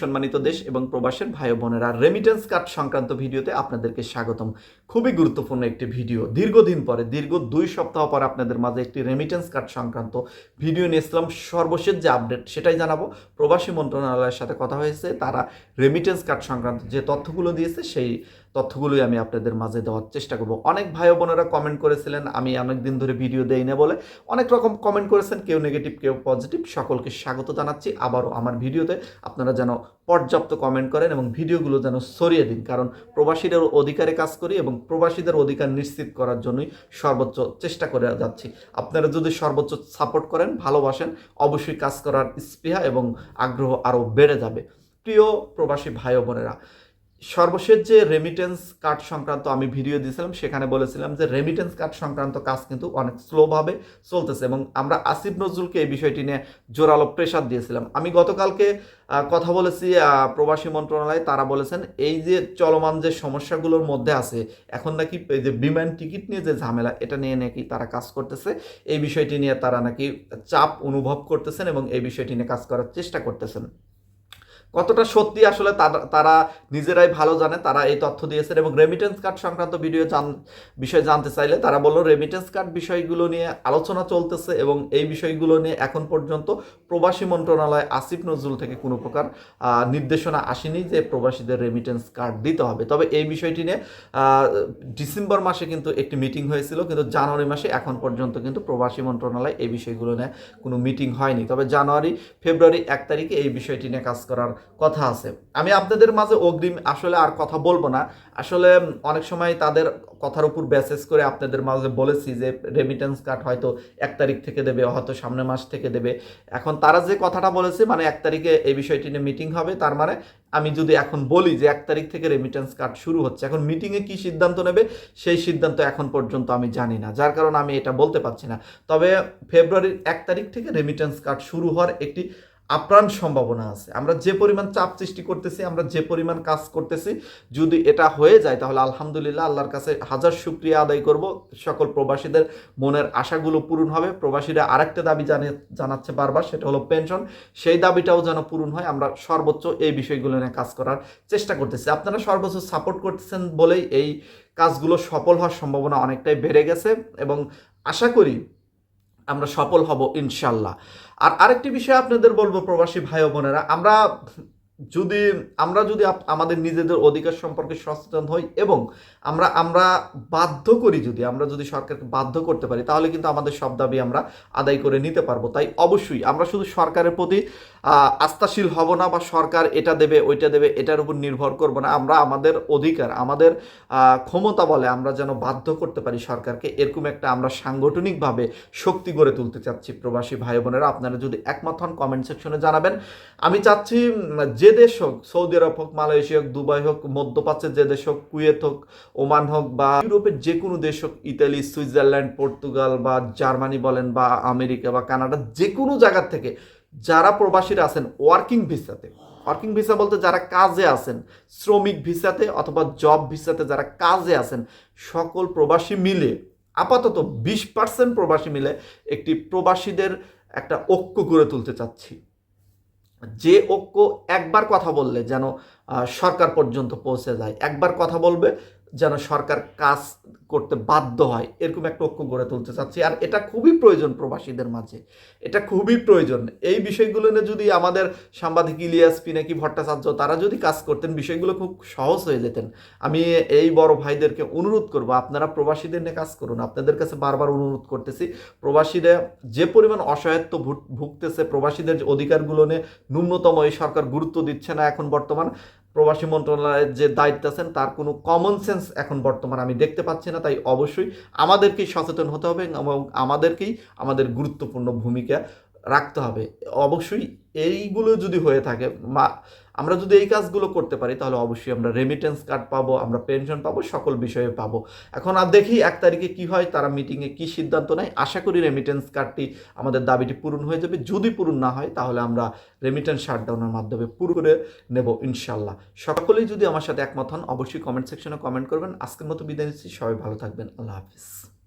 সম্মানিত দেশ এবং প্রবাসের ভাই বোনেরা রেমিটেন্স কার্ড সংক্রান্ত ভিডিওতে আপনাদেরকে স্বাগতম। খুবই গুরুত্বপূর্ণ একটি ভিডিও। দীর্ঘদিন পরে, দীর্ঘ দুই সপ্তাহ পর আপনাদের মাঝে একটি রেমিটেন্স কার্ড সংক্রান্ত ভিডিও নিয়ে ইসলাম সর্বশেষ যে আপডেট সেটাই জানাব। প্রবাসী মন্ত্রণালয়ের সাথে কথা হয়েছে, তারা রেমিটেন্স কার্ড সংক্রান্ত যে তথ্যগুলো দিয়েছে, সেই তথ্যগুলোই আমি আপনাদের মাঝে দেওয়ার চেষ্টা করব। অনেক ভাই বোনেরা কমেন্ট করেছিলেন, আমি অনেক দিন ধরে ভিডিও দেই না বলে। অনেক রকম কমেন্ট করেছেন, কেউ নেগেটিভ কেউ পজিটিভ সকলকে স্বাগত জানাচ্ছি আবারও আমার ভিডিওতে আপনারা যেন পর্যাপ্ত কমেন্ট করেন এবং ভিডিওগুলো যেন সরিয়ে দিন, কারণ প্রবাসীদের অধিকারে কাজ করি এবং প্রবাসীদের অধিকার নিশ্চিত করার জন্যই সর্বোচ্চ চেষ্টা করে যাচ্ছি। আপনারা যদি সর্বোচ্চ সাপোর্ট করেন, ভালোবাসেন, অবশ্যই কাজ করার স্পৃহা এবং আগ্রহ আরও বেড়ে যাবে। প্রিয় প্রবাসী ভাই বোনেরা সর্বশেষ যে রেমিটেন্স কার্ড সংক্রান্ত আমি ভিডিও দিয়েছিলাম, সেখানে বলেছিলাম যে রেমিটেন্স কার্ড সংক্রান্ত কাজ কিন্তু অনেক স্লোভাবে চলতেছে এবং আমরা আসিফ নজরুলকে এই বিষয়টি নিয়ে জোরালো প্রেশার দিয়েছিলাম। আমি গতকালকে কথা বলেছি প্রবাসী মন্ত্রণালয়, তারা বলেছেন এই যে চলমান যে সমস্যাগুলোর মধ্যে আছে, এখন নাকি এই যে বিমান টিকিট নিয়ে যে ঝামেলা, এটা নিয়ে নাকি তারা কাজ করতেছে। এই বিষয়টি নিয়ে তারা নাকি চাপ অনুভব করতেছেন এবং এই বিষয়টি নিয়ে কাজ করার চেষ্টা করতেছেন। কতটা সত্যি আসলে তারা- নিজেরাই ভালো জানে, তারা এই তথ্য দিয়েছেন এবং রেমিটেন্স কার্ড সংক্রান্ত ভিডিও জান, বিষয়ে জানতে চাইলে তারা বলল রেমিটেন্স কার্ড বিষয়গুলো নিয়ে আলোচনা চলতেছে এবং এই বিষয়গুলো নিয়ে এখন পর্যন্ত প্রবাসী মন্ত্রণালয় আসিফ নজরুল থেকে কোনো প্রকার নির্দেশনা আসেনি যে প্রবাসীদের রেমিটেন্স কার্ড দিতে হবে। তবে এই বিষয়টি নিয়ে ডিসেম্বর মাসে কিন্তু একটি মিটিং হয়েছিল, কিন্তু জানুয়ারি মাসে এখন পর্যন্ত কিন্তু প্রবাসী মন্ত্রণালয় এই বিষয়গুলো নিয়ে কোনো মিটিং হয়নি। তবে জানুয়ারি, ফেব্রুয়ারি এক তারিখে এই বিষয়টি নিয়ে কাজ করার কথা আছে। আমি আপনাদের মাঝে অগ্রিম আসলে আর কথা বলব না। আসলে অনেক সময় তাদের কথার উপর বেসেস করে আপনাদের মাঝে বলেছি যে রেমিটেন্স কার্ড হয়তো এক তারিখ থেকে দেবে, হয়তো সামনের মাস থেকে দেবে। এখন তারা যে কথাটা বলেছে মানে এক তারিখে এই বিষয়টি নিয়ে মিটিং হবে, তার মানে আমি যদি এখন বলি যে এক তারিখ থেকে রেমিটেন্স কার্ড শুরু হচ্ছে, এখন মিটিংয়ে কি সিদ্ধান্ত নেবে, সেই সিদ্ধান্ত এখন পর্যন্ত আমি জানি না। যার কারণে আমি এটা বলতে পারছি না। তবে ফেব্রুয়ারির এক তারিখ থেকে রেমিটেন্স কার্ড শুরু হওয়ার একটি আপ্রাণ সম্ভাবনা আছে। আমরা যে পরিমাণ চাপ সৃষ্টি করতেছি, আমরা যে পরিমাণ কাজ করতেছি, যদি এটা হয়ে যায়, তাহলে আলহামদুলিল্লাহ আল্লাহর কাছে হাজার শুক্রিয়া আদায় করব। সকল প্রবাসীদের মনের আশাগুলো পূরণ হবে। প্রবাসীরা আরেকটা দাবি জানিয়ে, জানাচ্ছে বারবার, সেটা হলো পেনশন। সেই দাবিটাও যেন পূরণ হয়, আমরা সর্বোচ্চ এই বিষয়গুলো নিয়ে কাজ করার চেষ্টা করতেছি। আপনারা সর্বোচ্চ সাপোর্ট করতেছেন বলেই এই কাজগুলো সফল হওয়ার সম্ভাবনা অনেকটাই বেড়ে গেছে এবং আশা করি আমরা সফল হব ইনশাল্লাহ। আর আরেকটি বিষয় আপনাদের বলব প্রবাসী ভাই বোনেরা আমরা যদি আমরা যদি আমাদের নিজেদের অধিকার সম্পর্কে সচেতন হই এবং আমরা আমরা বাধ্য করি যদি আমরা যদি সরকারকে বাধ্য করতে পারি তাহলে কিন্তু আমাদের সব দাবি আমরা আদায় করে নিতে পারব। তাই অবশ্যই আমরা শুধু সরকারের প্রতি আস্থাশীল হব না বা সরকার এটা দেবে ওইটা দেবে এটার উপর নির্ভর করব না। আমরা আমাদের অধিকার আমাদের ক্ষমতা বলে আমরা যেন বাধ্য করতে পারি সরকারকে এরকম একটা আমরা সাংগঠনিকভাবে শক্তি গড়ে তুলতে চাচ্ছি প্রবাসী ভাই বোনেরা আপনারা যদি একমত হন কমেন্ট সেকশনে জানাবেন। আমি চাচ্ছি উম, যে দেশ হোক, সৌদি আরব হোক, মালয়েশিয়া হোক, দুবাই হোক, মধ্যপ্রাচ্যের যে দেশ হোক, কুয়েত হোক, ওমান হোক বা ইউরোপের যে কোনো দেশ হোক, ইতালি, সুইজারল্যান্ড, পর্তুগাল বা জার্মানি বলেন বা আমেরিকা বা কানাডা, যে কোনো জায়গার থেকে যারা প্রবাসীরা আছেন ওয়ার্কিং ভিসাতে ওয়ার্কিং ভিসা বলতে যারা কাজে আছেন, শ্রমিক ভিসাতে অথবা জব ভিসাতে যারা কাজে আছেন, সকল প্রবাসী মিলে, আপাতত বিশ পার্সেন্ট প্রবাসী মিলে একটি প্রবাসীদের একটা ঐক্য গড়ে তুলতে চাচ্ছি। যে ঐক্য একবার কথা বললে যেন সরকার পর্যন্ত পৌঁছে যায় একবার কথা বলবে যেন সরকার কাজ করতে বাধ্য হয়, এরকম একটা ঐক্য গড়ে তুলতে চাচ্ছি। আর এটা খুবই প্রয়োজন প্রবাসীদের মাঝে। এটা খুবই প্রয়োজন। এই বিষয়গুলো নিয়ে যদি আমাদের সাংবাদিক ইলিয়াস পিনাকি ভট্টাচার্য, তারা যদি কাজ করতেন, বিষয়গুলো খুব সহজ হয়ে যেতেন। আমি এই বড় ভাইদেরকে অনুরোধ করব, আপনারা প্রবাসীদের নিয়ে কাজ করুন। আপনাদের কাছে বারবার অনুরোধ করতেছি, প্রবাসীরা যে পরিমাণ অসহায়ত্ব ভুগতেছে, প্রবাসীদের অধিকারগুলো নিয়ে ন্যূনতম এই সরকার গুরুত্ব দিচ্ছে না এখন বর্তমান প্রবাসী মন্ত্রণালয়ের যে দায়িত্ব আছেন, তার কোনো কমন সেন্স এখন বর্তমানে আমি দেখতে পাচ্ছি না, তাই অবশ্যই আমাদেরকেই সচেতন হতে হবে এবং আমাদেরকেই আমাদের গুরুত্বপূর্ণ ভূমিকা রাখতে হবে। অবশ্যই এইগুলো যদি হয়ে থাকে, মা, আমরা যদি এই কাজগুলো করতে পারি, তাহলে অবশ্যই আমরা রেমিটেন্স কার্ড পাবো, আমরা পেনশন পাবো, সকল বিষয়ে পাবো। এখন আর দেখি এক তারিখে কি হয়, তারা মিটিংয়ে কি সিদ্ধান্ত নেয়। আশা করি রেমিটেন্স কার্ডটি আমাদের দাবিটি পূরণ হয়ে যাবে। যদি পূরণ না হয়, তাহলে আমরা রেমিটেন্স শাটডাউনের মাধ্যমে পুরো করে নেব ইনশাল্লাহ সকলেই যদি আমার সাথে একমত হন, অবশ্যই কমেন্ট সেকশনে কমেন্ট করবেন। আজকের মতো বিদায় নিচ্ছি। সবাই ভালো থাকবেন। আল্লাহ হাফিজ।